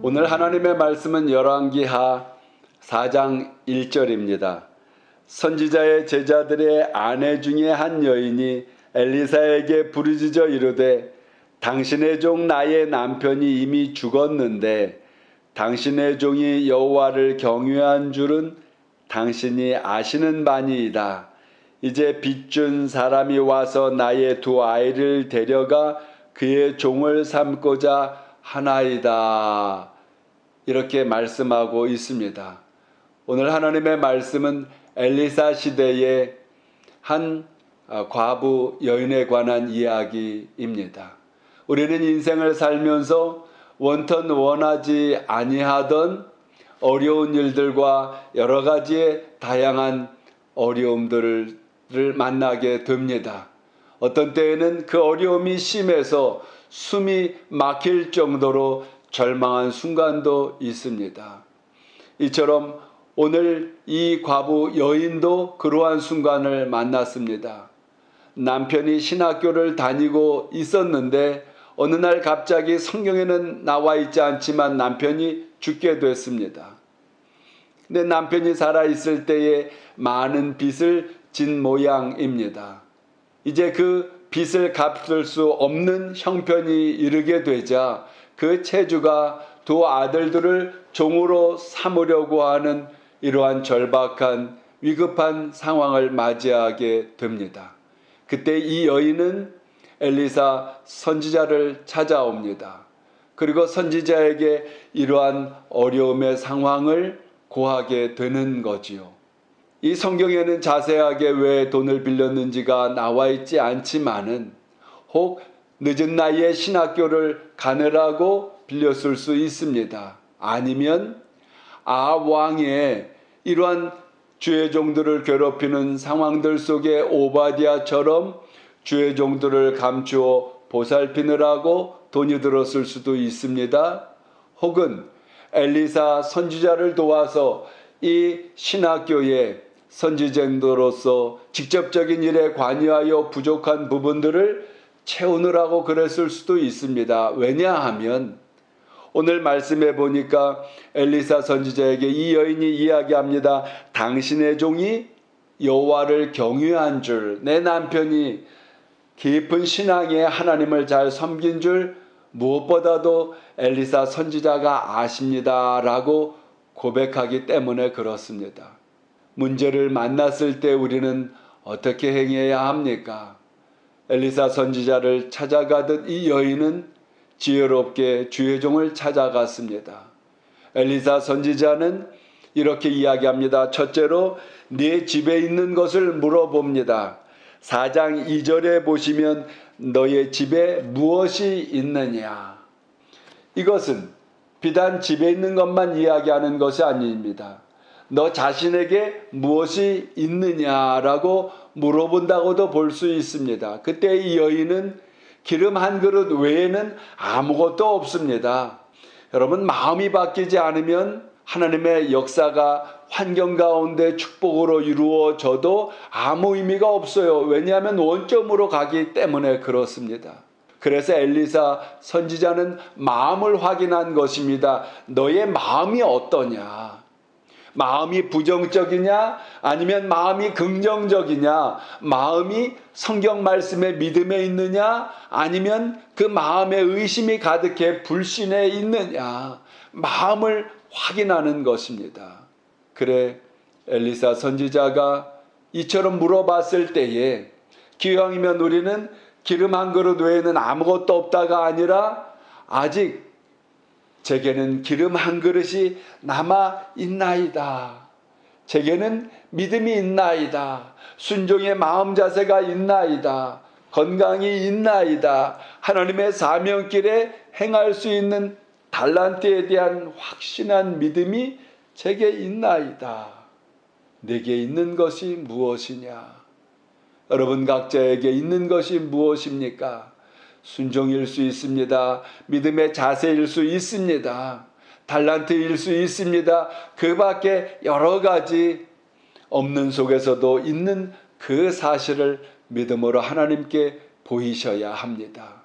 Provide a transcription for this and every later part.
오늘 하나님의 말씀은 열왕기하 4장 1절입니다. 선지자의 제자들의 아내 중에 한 여인이 엘리사에게 부르짖어 이르되 당신의 종 나의 남편이 이미 죽었는데 당신의 종이 여호와를 경외한 줄은 당신이 아시는 바니이다. 이제 빚준 사람이 와서 나의 두 아이를 데려가 그의 종을 삼고자 하나이다. 이렇게 말씀하고 있습니다. 오늘 하나님의 말씀은 엘리사 시대의 한 어, 과부 여인에 관한 이야기입니다. 우리는 인생을 살면서 원턴 원하지 아니하던 어려운 일들과 여러 가지의 다양한 어려움들을 만나게 됩니다. 어떤 때에는 그 어려움이 심해서 숨이 막힐 정도로 절망한 순간도 있습니다. 이처럼 오늘 이 과부 여인도 그러한 순간을 만났습니다. 남편이 신학교를 다니고 있었는데 어느 날 갑자기 성경에는 나와 있지 않지만 남편이 죽게 됐습니다. 근데 남편이 살아있을 때에 많은 빚을 진 모양입니다. 이제 그 빚을 갚을 수 없는 형편이 이르게 되자 그 체주가 두 아들들을 종으로 삼으려고 하는 이러한 절박한 위급한 상황을 맞이하게 됩니다. 그때 이 여인은 엘리사 선지자를 찾아옵니다. 그리고 선지자에게 이러한 어려움의 상황을 고하게 되는 거지요. 이 성경에는 자세하게 왜 돈을 빌렸는지가 나와 있지 않지만은 혹 늦은 나이에 신학교를 가느라고 빌렸을 수 있습니다. 아니면 아 왕의 이러한 주의 종들을 괴롭히는 상황들 속에 오바디아처럼 주의 종들을 감추어 보살피느라고 돈이 들었을 수도 있습니다. 혹은 엘리사 선지자를 도와서 이 신학교에 선지쟁도로서 직접적인 일에 관여하여 부족한 부분들을 채우느라고 그랬을 수도 있습니다. 왜냐하면 오늘 말씀해 보니까 엘리사 선지자에게 이 여인이 이야기합니다. 당신의 종이 여호와를 경외한 줄, 내 남편이 깊은 신앙에 하나님을 잘 섬긴 줄 무엇보다도 엘리사 선지자가 아십니다라고 고백하기 때문에 그렇습니다. 문제를 만났을 때 우리는 어떻게 행해야 합니까? 엘리사 선지자를 찾아가듯 이 여인은 지혜롭게 주의 종을 찾아갔습니다. 엘리사 선지자는 이렇게 이야기합니다. 첫째로 네 집에 있는 것을 물어봅니다. 4장 2절에 보시면 너의 집에 무엇이 있느냐? 이것은 비단 집에 있는 것만 이야기하는 것이 아닙니다. 너 자신에게 무엇이 있느냐라고 물어본다고도 볼 수 있습니다. 그때 이 여인은 기름 한 그릇 외에는 아무것도 없습니다. 여러분, 마음이 바뀌지 않으면 하나님의 역사가 환경 가운데 축복으로 이루어져도 아무 의미가 없어요. 왜냐하면 원점으로 가기 때문에 그렇습니다. 그래서 엘리사 선지자는 마음을 확인한 것입니다. 너의 마음이 어떠냐? 마음이 부정적이냐? 아니면 마음이 긍정적이냐? 마음이 성경 말씀의 믿음에 있느냐? 아니면 그 마음에 의심이 가득해 불신에 있느냐? 마음을 확인하는 것입니다. 그래 엘리사 선지자가 이처럼 물어봤을 때에 기왕이면 우리는 기름 한 그릇 외에는 아무것도 없다가 아니라 아직 제게는 기름 한 그릇이 남아 있나이다. 제게는 믿음이 있나이다. 순종의 마음 자세가 있나이다. 건강이 있나이다. 하나님의 사명길에 행할 수 있는 달란트에 대한 확신한 믿음이 제게 있나이다. 내게 있는 것이 무엇이냐? 여러분 각자에게 있는 것이 무엇입니까? 순종일 수 있습니다. 믿음의 자세일 수 있습니다. 달란트일 수 있습니다. 그 밖에 여러 가지 없는 속에서도 있는 그 사실을 믿음으로 하나님께 보이셔야 합니다.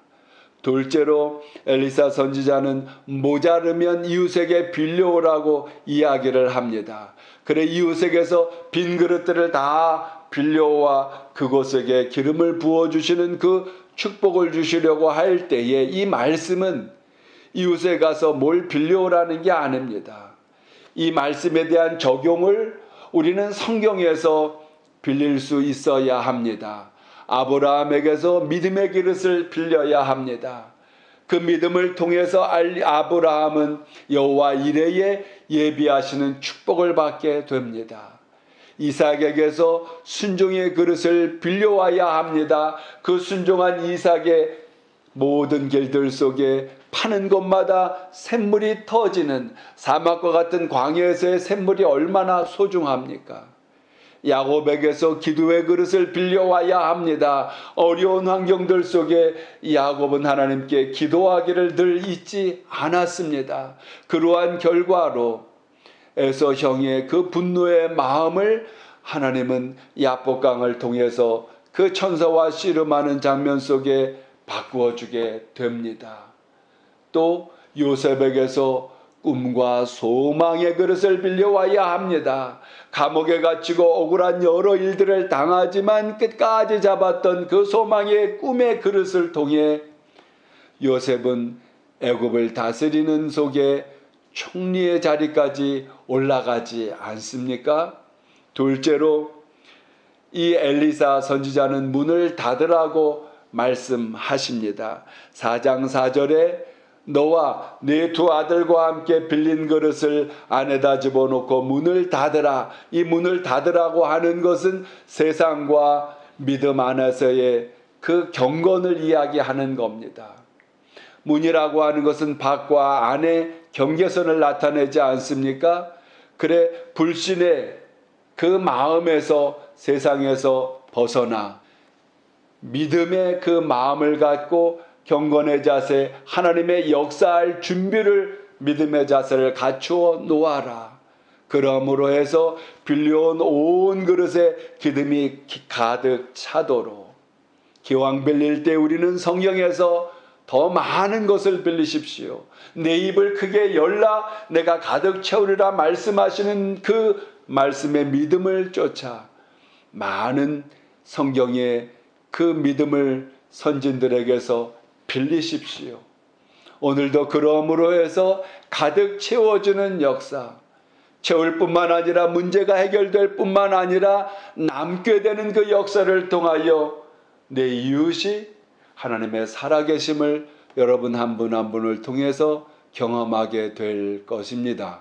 둘째로 엘리사 선지자는 모자르면 이웃에게 빌려오라고 이야기를 합니다. 그래 이웃에게서 빈 그릇들을 다 빌려와 그곳에게 기름을 부어 주시는 그 축복을 주시려고 할 때에 이 말씀은 이웃에 가서 뭘 빌려오라는 게 아닙니다. 이 말씀에 대한 적용을 우리는 성경에서 빌릴 수 있어야 합니다. 아브라함에게서 믿음의 그릇을 빌려야 합니다. 그 믿음을 통해서 아브라함은 여호와 이레에 예비하시는 축복을 받게 됩니다. 이삭에게서 순종의 그릇을 빌려와야 합니다. 그 순종한 이삭의 모든 길들 속에 파는 곳마다 샘물이 터지는 사막과 같은 광야에서의 샘물이 얼마나 소중합니까? 야곱에게서 기도의 그릇을 빌려와야 합니다. 어려운 환경들 속에 야곱은 하나님께 기도하기를 늘 잊지 않았습니다. 그러한 결과로 에서 형의 그 분노의 마음을 하나님은 야복강을 통해서 그 천사와 씨름하는 장면 속에 바꾸어 주게 됩니다. 또 요셉에게서 꿈과 소망의 그릇을 빌려와야 합니다. 감옥에 갇히고 억울한 여러 일들을 당하지만 끝까지 잡았던 그 소망의 꿈의 그릇을 통해 요셉은 애굽을 다스리는 속에 총리의 자리까지 올라가지 않습니까? 둘째로 이 엘리사 선지자는 문을 닫으라고 말씀하십니다. 4장 4절에 너와 네 두 아들과 함께 빌린 그릇을 안에다 집어넣고 문을 닫으라. 이 문을 닫으라고 하는 것은 세상과 믿음 안에서의 그 경건을 이야기하는 겁니다. 문이라고 하는 것은 밖과 안의 경계선을 나타내지 않습니까? 그래 불신의 그 마음에서 세상에서 벗어나 믿음의 그 마음을 갖고 경건의 자세, 하나님의 역사할 준비를 믿음의 자세를 갖추어 놓아라. 그러므로 해서 빌려온 온 그릇에 기름이 가득 차도록 기왕 빌릴 때 우리는 성경에서 더 많은 것을 빌리십시오. 내 입을 크게 열라 내가 가득 채우리라 말씀하시는 그 말씀의 믿음을 쫓아 많은 성경의 그 믿음을 선진들에게서 빌리십시오. 오늘도 그러므로 해서 가득 채워주는 역사, 채울 뿐만 아니라 문제가 해결될 뿐만 아니라 남게 되는 그 역사를 통하여 내 이웃이 하나님의 살아계심을 여러분 한 분한 분을 통해서 경험하게 될 것입니다.